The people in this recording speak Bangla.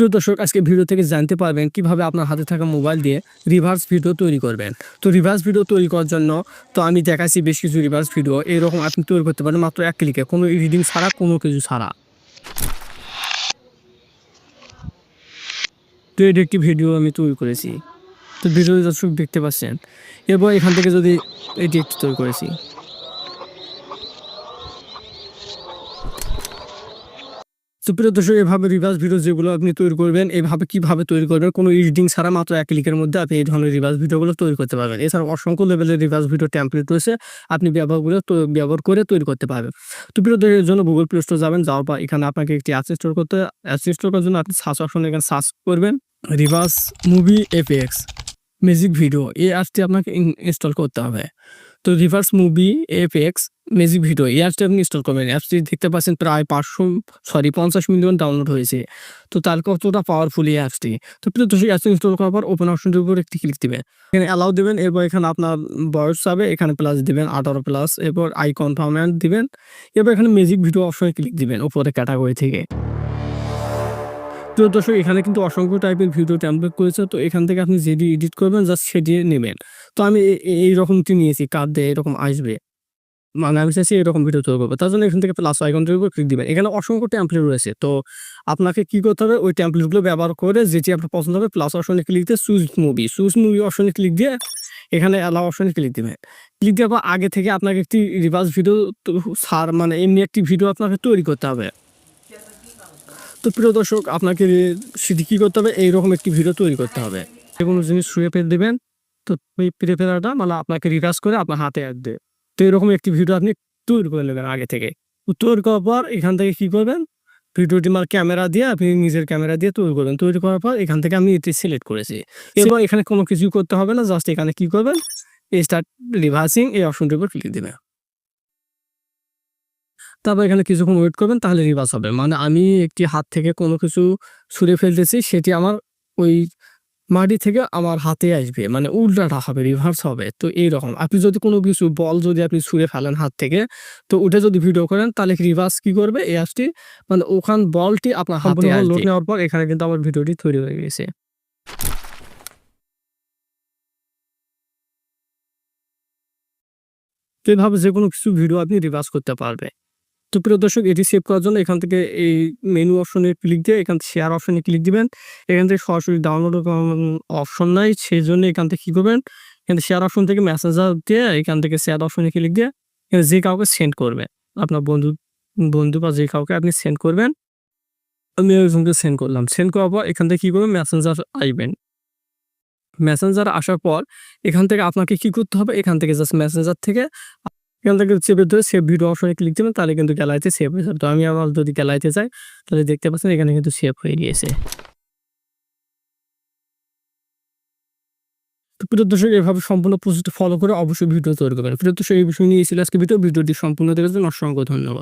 প্রিয় দর্শক, আজকে ভিডিও থেকে জানতে পারবেন কীভাবে আপনার হাতে থাকা মোবাইল দিয়ে রিভার্স ভিডিও তৈরি করবেন। তো রিভার্স ভিডিও তৈরি করার জন্য তো আমি দেখাচ্ছি বেশ কিছু রিভার্স ভিডিও এরকম আপনি তৈরি করতে পারেন মাত্র এক ক্লিকে কোনো রিডিং ছাড়া, কোনো কিছু ছাড়া। তো এটি একটি ভিডিও আমি তৈরি করেছি। তো ভিডিও দর্শক দেখতে পাচ্ছেন। এরপর এখান থেকে যদি এটি একটি তৈরি করেছি। সুপ্রিয় দর্শক, এভাবে রিভার্স ভিডিও যেগুলো আপনি তৈরি করবেন, এভাবে কীভাবে তৈরি করবেন, কোনো এডিটিং ছাড়া মাত্র এক ক্লিকের মধ্যে আপনি এই ধরনের রিভার্স ভিডিওগুলো তৈরি করতে পারবেন। এছাড়া অসংখ্য লেভেলের রিভার্স ভিডিও টেমপ্লেট রয়েছে, আপনি ব্যবহারগুলো তো- ব্যবহার করে তৈরি করতে পারবেন। তো প্রিয় জন্য গুগল প্লে স্টোর যাবেন, যাওয়ার পর এখানে আপনাকে একটি অ্যাপ স্টোর করতে অ্যাপ স্টোর করার জন্য আপনি সার্চ অপশনে এখানে সার্চ করবেন reverse movie FX music video এই অ্যাপটি আপনাকে ইনস্টল করতে হবে। তো reverse movie FX music video এই অ্যাপটি আপনি ইনস্টল করবেন। অ্যাপটি দেখতে পাচ্ছেন প্রায় পাঁচশো সরি পঞ্চাশ মিলিয়ন ডাউনলোড হয়েছে। তো তার কতটা পাওয়ারফুল এই অ্যাপসটি তো প্রিয় দর্শক অ্যাপটি ইনস্টল করার পর ওপেন অপশনটির উপর একটি ক্লিক দিবেন। এখানে অ্যালাউ দেবেন, এরপর এখানে আপনার বয়স যাবে এখানে প্লাস দিবেন, আঠারো প্লাস এরপর আই কনফার্মেন্ট দিবেন, এরপর এখানে মিউজিক ভিডিও অপশনে ক্লিক দিবেন উপরে ক্যাটাগরি থেকে। তো দর্শক, এখানে কিন্তু অসংখ্য টাইপের ভিডিও টেমপ্লেট করেছে। তো এখান থেকে আপনি যেটি এডিট করবেন জাস্ট সেটি নেবেন। তো আমি এ- এ- এইরকমটি নিয়েছি কার্ড দিয়ে এরকম আসবে। মানে আমি চাইছি এরকম ভিডিও তৈরি করব। তার জন্য এখান থেকে প্লাস আইকনটির উপর ক্লিক দিবেন। এখানে অসংখ্য টেমপ্লেট রয়েছে। তো আপনাকে কি করতে হবে? ওই টেমপ্লেটগুলো ব্যবহার করে যেটি আপনার পছন্দ হবে প্লাস অপশনে ক্লিক দিয়ে সুইচ মুভি সুইচ মুভি অপশনে ক্লিক দিয়ে এখানে অ্যালাউ অপশনে ক্লিক দিবেন। ক্লিক দেওয়ার পর আগে থেকে আপনাকে একটি রিভার্স ভিডিও সার মানে এমনি একটি ভিডিও আপনাকে তৈরি করতে হবে। তো প্রিয় দর্শক আপনাকে সেটি কী করতে হবে? এইরকম একটি ভিডিও তৈরি করতে হবে। যে কোনো জিনিস শুয়ে ফেলে দেবেন তো ওই পেরে ফেলাটা মানে আপনাকে রিভার্স করে আপনার হাতে আসবে তো এরকম একটি ভিডিও আপনি তৈরি করে নেবেন আগে থেকে। তৈরি করার পর এখান থেকে কি করবেন? ভিডিওটি আমার ক্যামেরা দিয়ে আপনি নিজের ক্যামেরা দিয়ে তৈরি করবেন। তৈরি করার পর এখান থেকে আমি এটি সিলেক্ট করেছি। এবার এখানে কোনো কিছু করতে হবে না জাস্ট এখানে কি করবেন? স্টার্ট রিভার্সিং এই অপশনটির উপর ক্লিক দেবেন। তারপর এখানে কিছুক্ষণ ওয়েট করবেন তাহলে রিভার্স হবে। মানে আমি একটি হাত থেকে কোনো কিছু ছুঁড়ে ফেলতেছি সেটি আমার ওই মাটি থেকে আমার হাতে আসবে। মানে উল্টাটা হবে রিভার্স হবে। তো এইরকম। আপনি যদি কোনো কিছু বল যদি আপনি ছুঁড়ে ফেলেন হাত থেকে তো ওটা যদি ভিডিও করেন তাহলে রিভার্স কি করবে? এই অ্যাপটি মানে ওখান বলটি আপনার হাতে লোড নেওয়ার পর এখানে কিন্তু আমার ভিডিওটি তৈরি হয়ে গেছে। তো এইভাবে যে কোনো কিছু ভিডিও আপনি রিভার্স করতে পারবে তো প্রিয় দর্শক, এটি সেভ করার জন্য এখান থেকে এই মেনু অপশনে ক্লিক দিয়ে এখান থেকে শেয়ার অপশনে ক্লিক দিবেন। এখান থেকে সরাসরি ডাউনলোড অপশন নাই সেই জন্য এখান থেকে কী করবেন? এখান থেকে শেয়ার অপশন থেকে মেসেঞ্জার দিয়ে এখান থেকে শেয়ার অপশনে ক্লিক দিয়ে যে কাউকে সেন্ড করবে আপনার বন্ধু বন্ধু বা যে কাউকে আপনি সেন্ড করবেন, আমি একজনকে সেন্ড করলাম। সেন্ড করার পর এখান থেকে কী করবেন? মেসেঞ্জার আসবেন মেসেঞ্জার আসার পর এখান থেকে আপনাকে কি করতে হবে? এখান থেকে জাস্ট মেসেঞ্জার থেকে এখান থেকে সেভের ধরে সেভ ভিডিও অপশনে ক্লিক দেবেন, তাহলে কিন্তু গ্যালারিতে সেভ হয়ে যাবে। তো আমি আবার যদি গ্যালারিতে যাই, তাহলে দেখতে পাচ্ছেন এখানে কিন্তু সেভ হয়ে গিয়েছে। তো প্রিয় দর্শক, এভাবে সম্পূর্ণ প্রস্তুতি ফলো করে অবশ্যই ভিডিও তৈরি করবেন। প্রিয় দর্শক, এই বিষয় নিয়ে ছিল আজকে ভিডিও ভিডিওটি সম্পূর্ণ দেখেছেন অসংখ্য ধন্যবাদ।